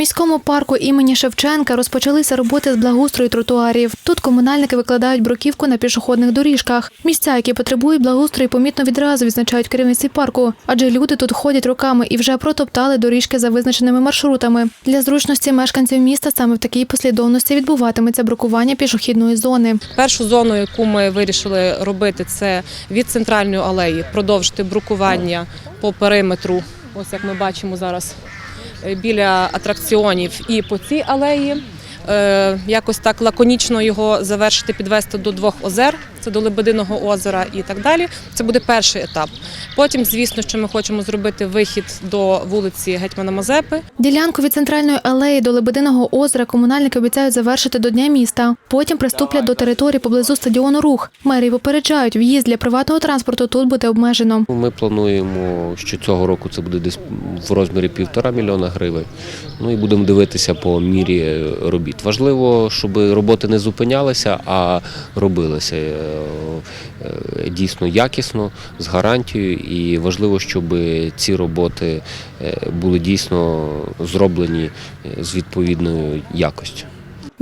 міському парку імені Шевченка розпочалися роботи з благоустрою тротуарів. Тут комунальники викладають бруківку на пішохідних доріжках. Місця, які потребують благоустрою, помітно відразу відзначають керівниці парку, адже люди тут ходять роками і вже протоптали доріжки за визначеними маршрутами. Для зручності мешканців міста саме в такій послідовності відбуватиметься брукування пішохідної зони. Першу зону, яку ми вирішили робити, це від центральної алеї продовжити брукування по периметру. Ось як ми бачимо зараз біля атракціонів і по цій алеї. Е, Якось так лаконічно його завершити, підвести до двох озер, це до Лебединого озера і так далі. Це буде перший етап. Потім, звісно, що ми хочемо зробити вихід до вулиці Гетьмана Мазепи. Ділянку від центральної алеї до Лебединого озера комунальники обіцяють завершити до Дня міста. Потім приступлять до території поблизу стадіону Рух. Мерії попереджають, в'їзд для приватного транспорту тут буде обмежено. Ми плануємо, що цього року це буде десь в розмірі півтора мільйона гривень. Ну і будемо дивитися по мірі робіт. Важливо, щоб роботи не зупинялися, а робилися дійсно якісно, з гарантією. І важливо, щоб ці роботи е, були дійсно зроблені е, з відповідною якостю.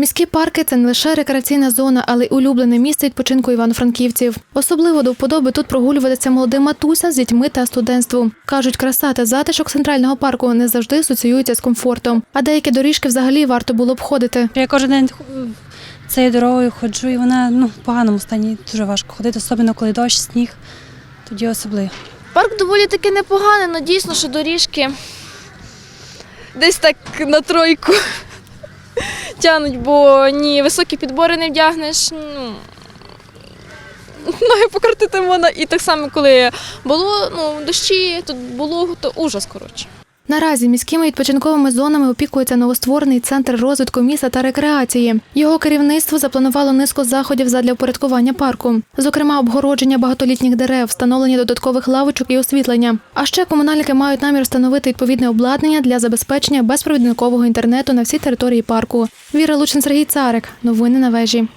Міські парки це не лише рекреаційна зона, але й улюблене місце відпочинку івано-франківців. Особливо до вподоби тут прогулюватися молодим матусям з дітьми та студентством. Кажуть, краса та затишок центрального парку не завжди асоціюються з комфортом, а деякі доріжки взагалі варто було обходити. Я кожен день е, цією дорогою ходжу, і вона ну, в поганому стані дуже важко ходити, особливо коли дощ, сніг, тоді особливо. Парк доволі таки непоганий, але дійсно, що доріжки десь так на тройку тянуть, бо ні високі підбори не вдягнеш. Ну, ноги покрутити можна. І так само, коли було ну, дощі, тут було, то ужас, коротше. Наразі міськими відпочинковими зонами опікується новостворений центр розвитку міста та рекреації. Його керівництво запланувало низку заходів задля впорядкування парку, зокрема, обгородження багатолітніх дерев, встановлення додаткових лавочок і освітлення. А ще комунальники мають намір встановити відповідне обладнання для забезпечення безпровідникового інтернету на всій території парку. Віра Лучин, Сергій Царик. Новини на вежі.